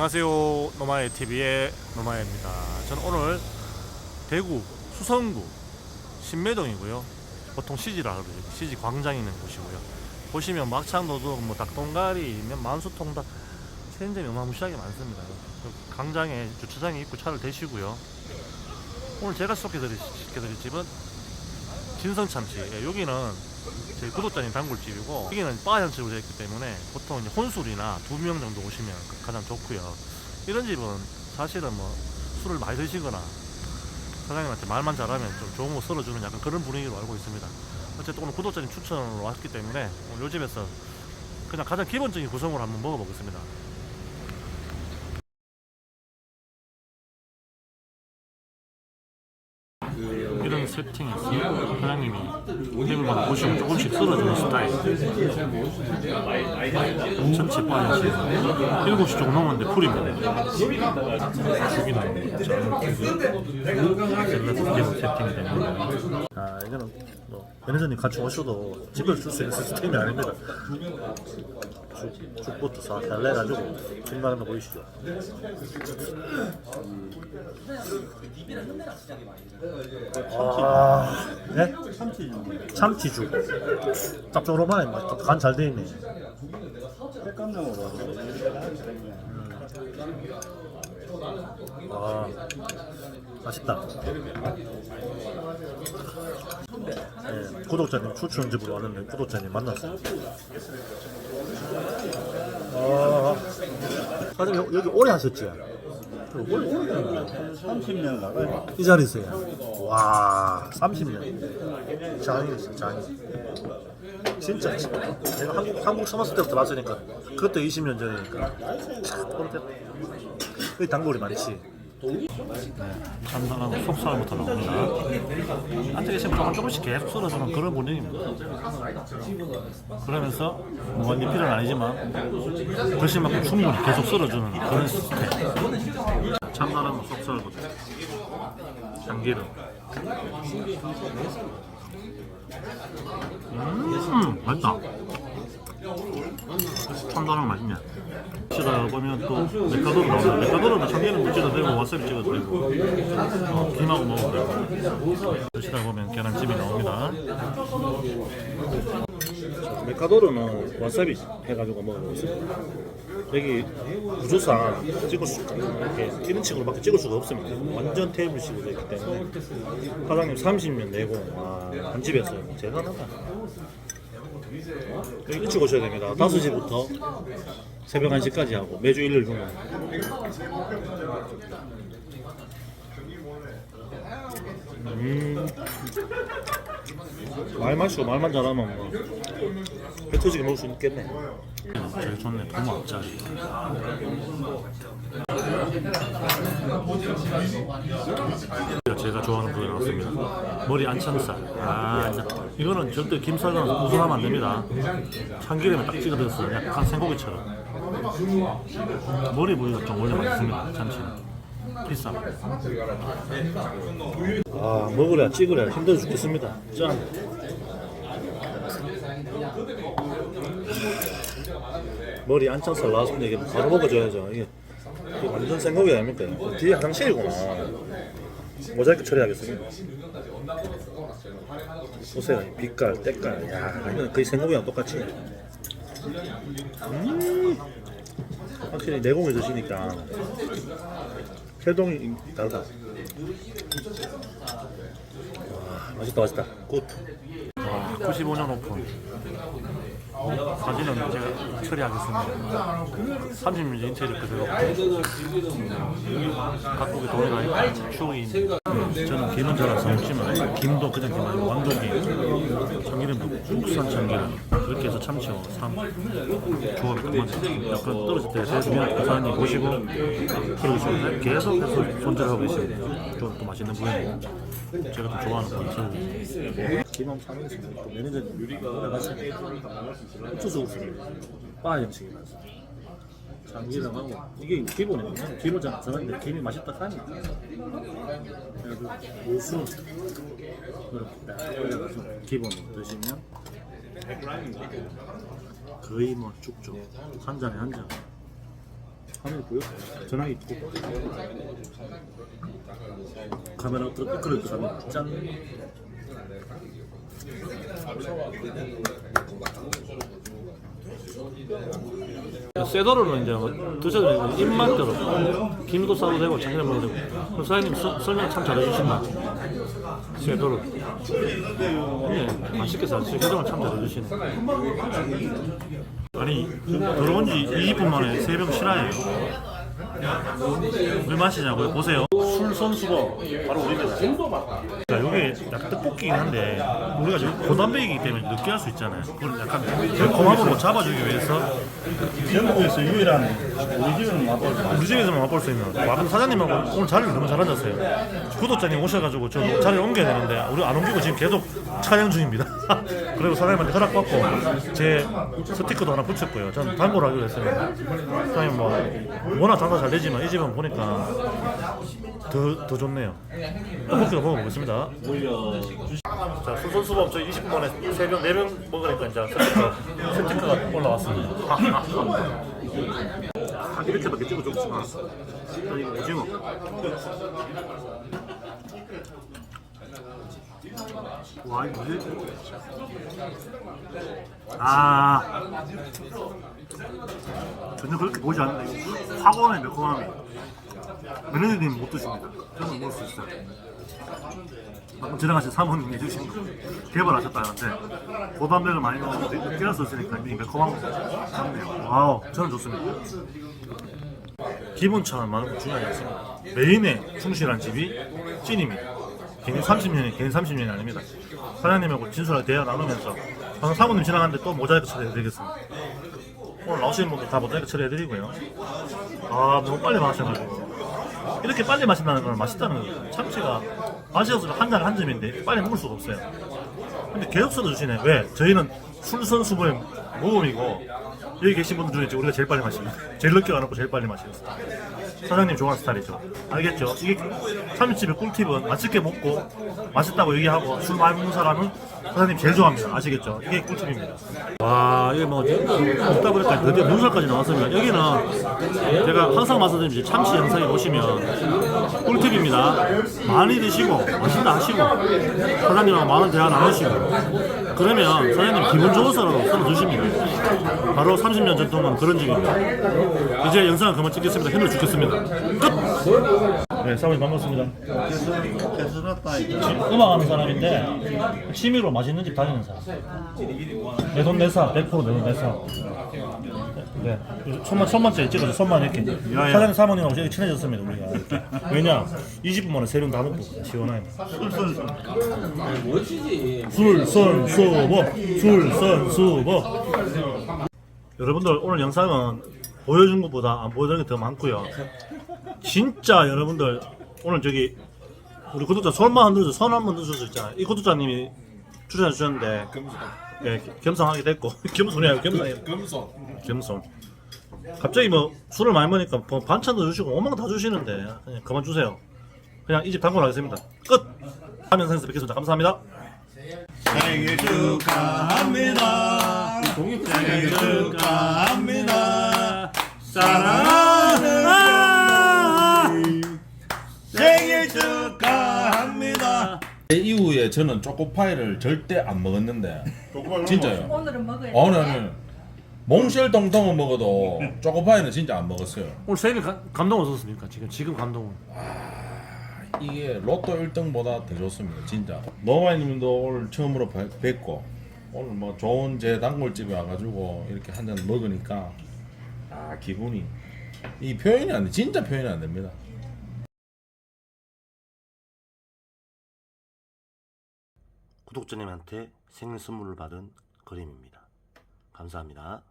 안녕하세요. 노마의 TV의 노마입니다. 저는 오늘 대구 수성구 신매동이고요. 보통 시지라 그러죠. 시지 광장 있는 곳이고요. 보시면 막창도둑, 뭐 닭동가리, 만수통닭 체인점이 어마무시하게 많습니다. 그 광장에 주차장에 입구 차를 대시고요. 오늘 제가 소개드릴 집은 진성참치. 예, 여기는 제 구독자님 단골집이고 여기는 바 형식으로 되어 있기 때문에 보통 이제 혼술이나 두 명 정도 오시면 가장 좋고요. 이런 집은 사실은 뭐 술을 많이 드시거나 사장님한테 말만 잘하면 좀 좋은 거 썰어주는 약간 그런 분위기로 알고 있습니다. 어쨌든 오늘 구독자님 추천으로 왔기 때문에 오늘 요 집에서 그냥 가장 기본적인 구성으로 한번 먹어보겠습니다. 이런 세팅이 있어요. 보시면 조금씩 썰어주는 스타일. 전체 빠졌어요. 7시 조금 넘었는데 풀입니다. 죽이는 샐러드 기본 세팅이 됩니다. 아, 이거는 뭐 매니저님 같이 오셔도 집을 쓸수 있는 시스템이 아닙니다. 죽, 죽부터 싹 달래 가지고 중간에 보이시죠? 아, 네? 참치죽. 짭조름하네. 간잘 돼 있네. 횟감용으로 아, 맛있다. 네, 구독자님 추천집으로 왔는데 구독자님 만났어요. 아, 사장님 여- 여기 오래 하셨지? 오래 오래 30년 나가요. 이 자리세요. 와, 30년. 장이었어, 장이. 진짜, 내가 한국, 한국 서머스 때부터 봤으니까, 그때 20년 전이니까. 참, 오래됐다. 여기 단골이 많지. 참다랑 속살부터 나옵니다. 앉아 계시면 조금 조금씩 계속 썰어주는 그런 분위기입니다. 그러면서 뭐 리필은 아니지만 드실 만큼 충분히 계속 썰어주는 그런 스타일. 참다랑 속살부터 참기름. 음, 맛있다. 참다랑 맛있네. 치다 보면 또 메카도로 나오네. 메카도로는 참기름 찍어도 되고 와사비 찍어도 되고 어, 김하고 먹어도 되고 드시다 보면 계란찜이 나옵니다. 메카도로는 와사비 해가지고 먹어보고 있습니다. 여기 구조상 찍을 수 이렇게 기름식으로밖에 찍을 수가 없습니다. 완전 테이블식으로 되기 때문에 사장님 30년 내고 와, 한 집에서 대단하다. 일찍 오셔야 됩니다. 5시부터 새벽 1시까지 하고 매주 일요일 중에 음. 말 마시고 말만 잘하면 뭐 뱉어지게 먹을 수 있겠네. 제일 좋네 도마 앞자리. 제가 좋아하는 부위 나왔습니다. 머리 안창살. 아. 이거는 절대 김살과 우선하면 안 됩니다. 참기름에 딱 찍어서 약간 생고기처럼. 머리 부위가 좀 원래 맛있습니다. 참치는. 비싸. 아, 먹으랴 찍으랴 힘들어 죽겠습니다. 짠. 머리 안창살 나왔으면 이게 바로 먹어줘야죠. 이게 완전 생고기 아닙니까? 뒤에 화장실이구나. 모자이크 처리하겠습니다. 보세요. 이 빛깔, 때깔. 야, 이건 거의 생고기랑 똑같이. 음, 확실히 내공을 드시니까 해동이 다르다. 와, 맛있다, 맛있다. 굿. 와, 95년 오픈. 사진은 제가 처리하겠습니다. 30년 인테리어 그대로 각국의 돈이 나니까 추억이 있는 저는 김은 잘안 사먹지만 김도 그냥 김 아니고 왕도김 참기름도 국산 참기름. 그렇게 해서 참치와 삼 조합이 끝맞아요 약간 떨어질 때 세수면 부사님 보시고 그러고 있습니다. 계속해서 손질하고 있습니다. 좀또 맛있는 부위고 제가 또 좋아하는 부위 김함 또 매니저님 유리가 맛있습니다 옥수수 없습니다 바 형식이 맛있습니다 참기름 하고 이게 기본이거든요. 기본 잘 안쓰는데 김이 맛있다 하니까. 그래서 우수 이렇게 딱 올려가지고 기본으로 드시면 거의 뭐 쭉쭉 한 잔에 한 잔. 화면 보여? 전화기 있고 카메라 이끌을 거 하면 짠 쇠도로는 이제 뭐 드셔도 되고 입맛 대로. 김도 싸도 되고 참기름 먹어도 되고. 그럼 사장님 서- 설명 참 잘해주신다 쇠도로 네 맛있게 잘 해동을 참 잘해주시네. 아니 들어온 지 20분 만에 새벽 실화예요 물 마시냐고요? 보세요. 술 선수가 바로 우리입니다 자, 이게 약간 떡볶이긴 한데 우리가 지금 고단백이기 때문에 느끼할 수 있잖아요. 그걸 약간 매콤함으로 잡아주기 위해서 전국에서 유일한 우리 집에는 맛볼 수 우리 집에서만 맛볼 수 있는 와본 사장님하고 오늘 자리를 너무 잘 앉았어요. 구독자님 오셔가지고 저 자리를 옮겨야 되는데 우리 안 옮기고 지금 계속 촬영 중입니다 그리고 사장님한테 허락받고 제 스티커도 하나 붙였고요. 저는 단골 하기로 했습니다. 사장님 뭐 워낙 장사 잘 되지만 이 집은 보니까 더, 더 좋네요. 떡볶이도 먹어보겠습니다. 자 수선수범 저희 20분 만에 3명 4명 먹으니까 이제 스티커 스티커가 올라왔습니다. 아, 이렇게밖에 찍어 줬지만 저 이거 오징어 와 이거 뭐지? 아 전혀 그렇게 보지 않는데 이거 확 오네 매콤함이. 매니저님 못 드십니다. 저는 먹을 수 있어요 방금 지나가신 사모님이 해주신 거. 개발하셨다는데 고단백을 많이 수 있으니까 이 매콤한 거 좋네요. 와우 저는 좋습니다. 기본 차는 많은 거 중요하지 않습니다. 메인에 충실한 집이 찐입니다 괜히 30년이 괜히 30년이 아닙니다 사장님하고 진솔하게 대화 나누면서 방금 사모님 지나갔는데 또 모자이크 처리해드리겠습니다 오늘 나오시는 분들 다 모자이크 처리해드리고요 아 너무 빨리 마셔가지고 이렇게 빨리 마신다는 건 맛있다는 거예요. 참치가 없으면 한잔 한 점인데 빨리 먹을 수가 없어요. 근데 계속 써주시네. 왜? 저희는 술선수범의 모범이고 여기 계신 분들 중에 우리가 제일 빨리 마십니다. 제일 늦게 와놓고 제일 빨리 마시는 스타일. 사장님 좋아하는 스타일이죠. 알겠죠? 이게 참치집의 꿀팁은 맛있게 먹고 맛있다고 얘기하고 술 많이 먹는 사람은 사장님 제일 좋아합니다. 아시겠죠? 이게 꿀팁입니다. 와 이게 뭐 먹다 보니까 드디어 문살까지 나왔습니다. 여기는 제가 항상 말씀드린 이제 참치 영상에 보시면 꿀팁입니다. 많이 드시고 맛있다 하시고 사장님하고 많은 대화 나누시고 그러면 사장님 기분 좋은 사람으로 써주십니다. 바로 30년 전통은 그런 집입니다. 이제 영상을 그만 찍겠습니다. 힘을 주겠습니다. 끝! 네, 사모님 반갑습니다. 개스럽다 음악하는 사람인데 취미로 맛있는 집 다니는 사람. 내 돈 내사, 100%내 돈 내사. 네, 손만 손만 째 찍어서 손만 이렇게. 사장님 사모님하고 되게 친해졌습니다 우리가. 이렇게. 왜냐? 20분 만에 세명 다 먹고 시원하게. 술술 술선수법, 술선수법. 여러분들 오늘 영상은 보여준 것보다 안 보여준 게 더 많고요. 진짜 여러분들 오늘 저기 우리 구독자 손만 흔들어서 손 한번 흔들어줄 수 있잖아요. 이 구독자님이 추천해 주셨는데 예, 겸손하게 됐고 겸손이 아니고 겸손이 금손. 겸손. 갑자기 뭐 술을 많이 먹으니까 뭐 반찬도 주시고 오만 거다 주시는데 그냥 그만 주세요. 그냥 이 집 단골 하겠습니다. 끝. 다음 영상에서 뵙겠습니다. 감사합니다. 생일 축하합니다 생일 축하합니다 사랑 이후에 저는 초코파이를 절대 안 먹었는데 진짜요. 오늘은 먹어야 오늘은 몽쉘 동통은 먹어도 초코파이는 진짜 안 먹었어요. 오늘 세일 감동 어떻습니까? 지금 지금 감동은 이게 로또 1등보다 더 좋습니다. 진짜. 노마이님도 오늘 처음으로 뵙- 뵙고 오늘 뭐 좋은 제 단골집에 와가지고 이렇게 한 잔 먹으니까 아 기분이 이 표현이 안 돼. 진짜 표현이 안 됩니다. 구독자님한테 생일 선물을 받은 그림입니다. 감사합니다.